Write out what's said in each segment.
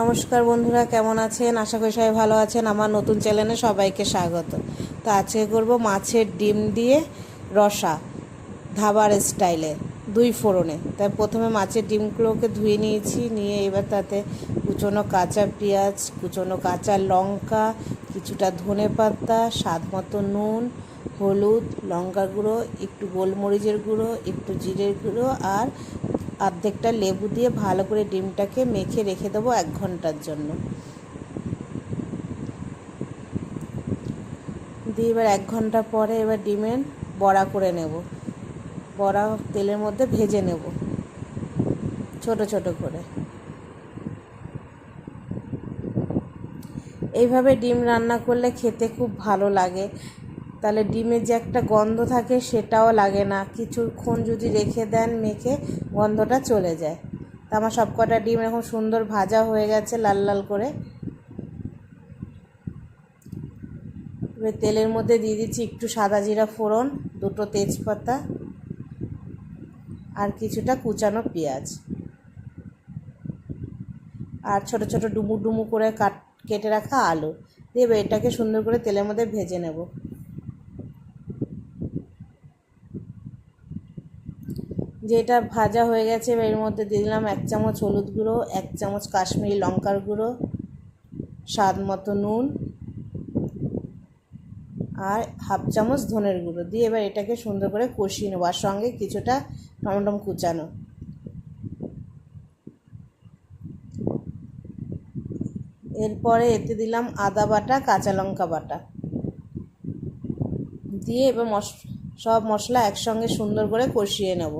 নমস্কার বন্ধুরা, কেমন আছেন? আশা করি সবাই ভালো আছেন। আমার নতুন চ্যানেলে সবাইকে স্বাগত। তো আজকে করব মাছের ডিম দিয়ে রসা, ধাবার স্টাইলে, দুই ফোড়নে। তাই প্রথমে মাছের ডিমগুলোকে ধুয়ে নিয়েছি, নিয়ে এবার তাতে কুচনো কাঁচা পেঁয়াজ, কুচনো কাঁচা লঙ্কা, কিছুটা ধনে পাতা, স্বাদ মতো নুন, হলুদ লঙ্কার গুঁড়ো, একটু গোলমরিচের গুঁড়ো, একটু জিরের গুঁড়ো আর অর্ধেকটা লেবু দিয়ে ভালো করে ডিমটাকে মেখে রেখে দেবো এক ঘণ্টার জন্য। দিয়ে এবার এক ঘণ্টা পরে এবার ডিমের বড়া করে নেব। বড়া তেলের মধ্যে ভেজে নেব। ছোট ছোট করে। এইভাবে ডিম রান্না করলে খেতে খুব ভালো লাগে। তাহলে ডিমের যে একটা গন্ধ থাকে সেটাও লাগে না। কিছুক্ষণ যদি রেখে দেন মেখে গন্ধটা চলে যায়। তা আমার সব কটা ডিম এখন সুন্দর ভাজা হয়ে গেছে লাল লাল করে। এবার তেলের মধ্যে দিয়ে দিচ্ছি একটু সাদা জিরা ফোড়ন, দুটো তেজপাতা আর কিছুটা কুচানো পেঁয়াজ। আর ছোট ছোট ডুমু ডুমু করে কাট, কেটে রাখা আলু। দিয়ে এটাকে সুন্দর করে তেলের মধ্যে ভেজে নেব। যেটা ভাজা হয়ে গেছে এর মধ্যে দিয়ে দিলাম এক চামচ হলুদ গুঁড়ো, এক চামচ কাশ্মীরি লঙ্কার গুঁড়ো, স্বাদ মতো নুন আর হাফ চামচ ধনের গুঁড়ো দিয়ে এবার এটাকে সুন্দর করে কষিয়ে নেব আর সঙ্গে কিছুটা টমেটম কুচানো। এরপরে এতে দিলাম আদা বাটা, কাঁচা লঙ্কা বাটা। দিয়ে এবার মশ, সব মশলা একসঙ্গে সুন্দর করে কষিয়ে নেব।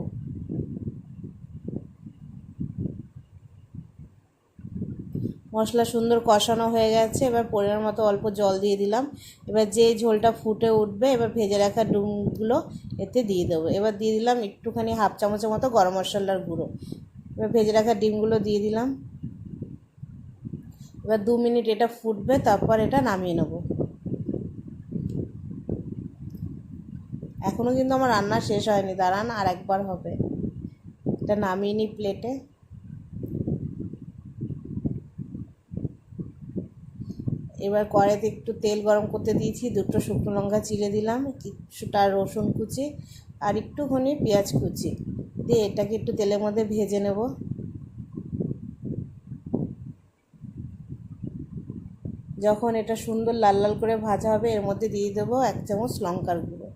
মশলা সুন্দর কষানো হয়ে গেছে, এবার পরিমাণ মতো অল্প জল দিয়ে দিলাম। এবার যে ঝোলটা ফুটে উঠবে, এবার ভেজে রাখা ডুমগুলো এতে দিয়ে দেবো। এবার দিয়ে দিলাম একটুখানি হাফ চামচের মতো গরম মশলার গুঁড়ো। এবার ভেজে রাখা ডিমগুলো দিয়ে দিলাম। এবার দু মিনিট এটা ফুটবে, তারপর এটা নামিয়ে নেব। এখনও কিন্তু আমার রান্না শেষ হয়নি, দাঁড়ান আর একবার হবে। এটা নামিয়ে নিই প্লেটে এবার কড়াইতে একটু তেল গরম করতে দিয়েছি, দুটো শুকনো লঙ্কা চিড়ে দিলাম, কিছুটা রসুন কুচি আর একটুখানি পেঁয়াজ কুচি। দিয়ে এটাকে একটু তেলের মধ্যে ভেজে নেব। যখন এটা সুন্দর লাল লাল করে ভাজা হবে, এর মধ্যে দিয়ে দেবো এক চামচ লঙ্কার গুঁড়ো।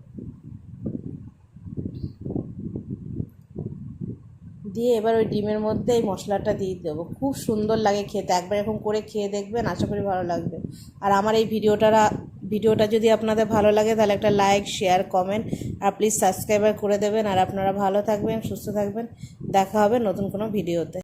দিয়ে এবার ওই ডিমের মধ্যে এই মশলাটা দিয়ে দেবো। খুব সুন্দর লাগে খেতে। একবার এরকম করে খেয়ে দেখবেন, আশা করি ভালো লাগবে। আর আমার এই ভিডিওটা ভিডিওটা যদি আপনাদের ভালো লাগে, তাহলে একটা লাইক, শেয়ার, কমেন্ট, আর প্লিজ সাবস্ক্রাইবার করে দেবেন। আর আপনারা ভালো থাকবেন, সুস্থ থাকবেন। দেখা হবে নতুন কোনো ভিডিওতে।